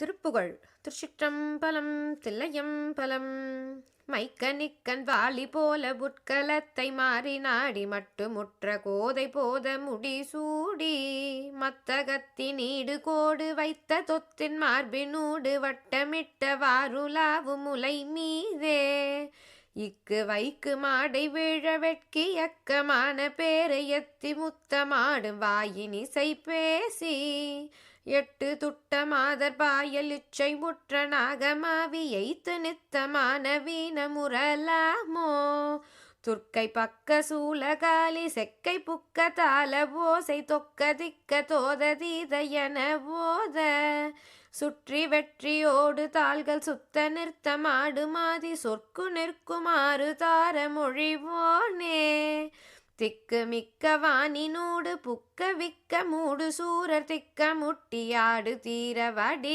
திருப்புகழ். திருச்சிற்றம்பலம் தில்லையம்பலம் மைக்க நிக்கன் வாளி போல புட்கலத்தை மாறி நாடி மட்டு முற்ற கோதை போத முடி சூடி மத்தகத்தி கோடு வைத்த தொத்தின் மார்பினூடு வட்டமிட்ட வாருலாவு முலை மீதே. இக்கு வைக்கு மாடை வீழ வெட்கி அக்கமான பேரையத்தி முத்தமாடும் வாயினிசை பேசி எட்டு துட்டமாதர் பாயல் இச்சை முற்ற நாகமாவி எய்த்து நித்தமான வீண முரலாமோ? துர்க்கை பக்க சூலகாலி செக்கை புக்க தாள ஓசை தொக்க திக்க தோத தீத என போத சுற்றி வெற்றியோடு தாள்கள் சுத்த நிறுத்தமாடு மாதி சொற்கு நிற்குமாறு தார மொழிவோனே திக்கு மிக்க வானினூடு புக்க விக்க மூடு சூரர் திக்க முட்டியாடு தீர வடி